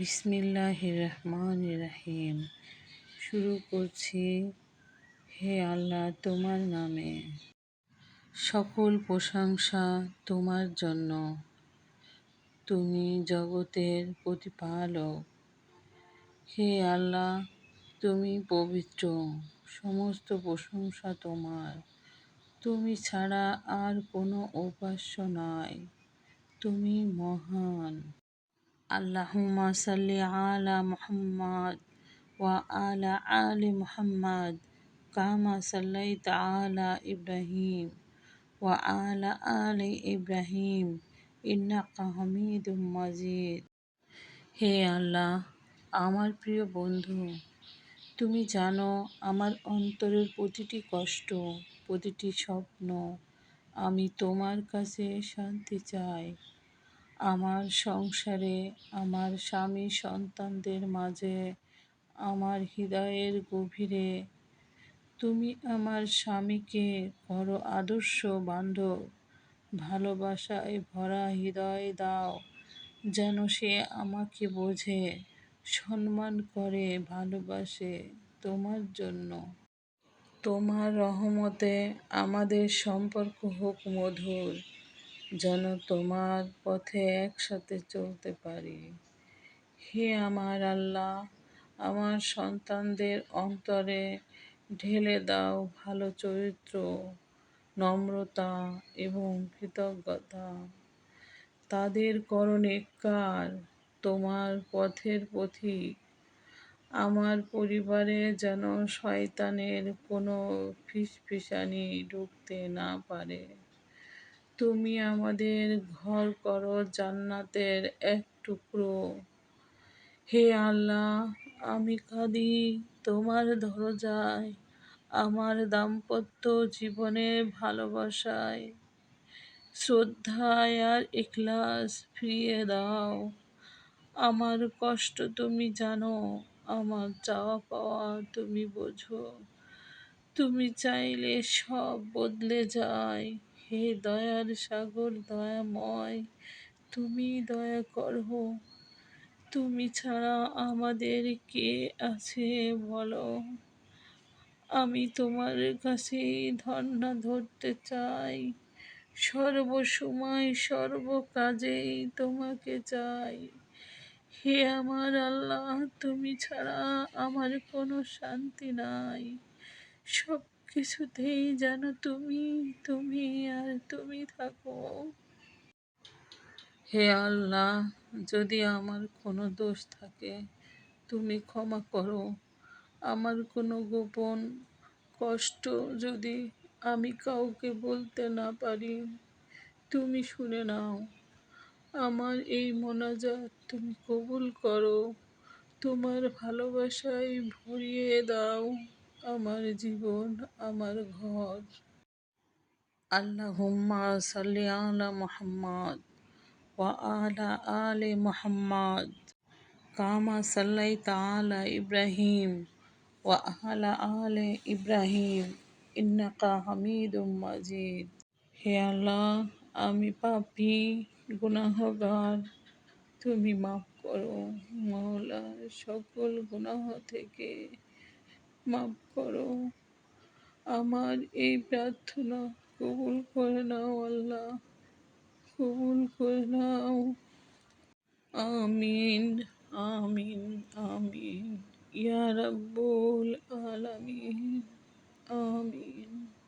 বিসমিল্লাহ রহমান রাহিম শুরু করছি হে আল্লাহ তোমার নামে। সকল প্রশংসা তোমার জন্য। তুমি জগতের প্রতিপালক। হে আল্লাহ, তুমি পবিত্র। সমস্ত প্রশংসা তোমার। তুমি ছাড়া আর কোনো উপাস্য নাই। তুমি মহান। আল্লাহুম্মা সাল্লি আলা মুহাম্মাদ ওয়া আলা আলি মুহাম্মাদ কামা সাল্লাইতা আলা ইব্রাহিম ওয়া আলা আলি ইব্রাহিম ইন্নাকা হামিদুম মাজিদ। হে আল্লাহ, আমার প্রিয় বন্ধু, তুমি জানো আমার অন্তরের প্রতিটি কষ্ট, প্রতিটি স্বপ্ন আমি তোমার কাছে শান্তি চাই। আমার সংসারে, আমার স্বামী সন্তানদের মাঝে, আমার হৃদয়ের গভীরে। তুমি আমার স্বামীকে করো আদর্শ বান্ধব ভালোবাসায় ভরা হৃদয় দাও, যেন সে আমাকে বোঝে, সম্মান করে, ভালোবাসে তোমার জন্য। তোমার রহমতে আমাদের সম্পর্ক হোক মধুর। যেন তোমার পথে একসাথে চলতে পারি। হে আমার আল্লাহ, আমার সন্তানদের অন্তরে ঢেলে দাও ভালো চরিত্র, নম্রতা এবং কৃতজ্ঞতা। তাদের করণে কার তোমার পথের পথিক? আমার পরিবারে যেন শয়তানের কোনো ফিসফিসানি ঢুকতে না পারে। তুমি আমাদের ঘর করো জান্নাতের এক টুকরো। হে আল্লাহ, আমি কাঁদি তোমার দরজায়, আমার দাম্পত্য জীবনে ভালোবাসায়। শ্রদ্ধায় আর ইখলাস ফিরিয়ে দাও। আমার কষ্ট তুমি জানো, আমার চাওয়া পাওয়া তুমি বোঝো। তুমি চাইলে সব বদলে যায়। হে দয়ার সাগর, দয়াময়, তুমি দয়া করো। তুমি ছাড়া আমাদের কে আছে বলো? আমি তোমার কাছেই ধর্ণা ধরতে চাই। সর্বসময় সর্বকাজেই তোমাকে চাই। হে আমার আল্লাহ, তুমি ছাড়া আমার কোনো শান্তি নাই। সব কিছুতেই যেন তুমি তুমি আর তুমি থাকো। হে আল্লাহ, যদি আমার কোনো দোষ থাকে, তুমি ক্ষমা করো। আমার কোনো গোপন কষ্ট যদি আমি কাউকে বলতে না পারি, তুমি শুনে নাও। আমার এই মোনাজাত তুমি কবুল করো। তোমার ভালোবাসায় ভরিয়ে দাও। আমার জীবন, আমার ঘর। আল্লাহুম্মা সাল্লি আলা মুহাম্মদ ওয়া আলা আলি মুহাম্মদ কামা সাল্লাইতা আলা ইব্রাহিম ওয়া আলা আলি ইব্রাহিম ইন্নাকা হামিদুম মাজিদ। হে আল্লাহ, আমি পাপী, গুনাহগার, তুমি মাফ করো। মাওলা সকল গুনাহ থেকে মাফ করো। আমার এই প্রার্থনা কবুল করে নাও আল্লাহ। কবুল করে নাও। আমিন আমিন আমিন। ইয়া রাব্বুল আলামিন, আমিন।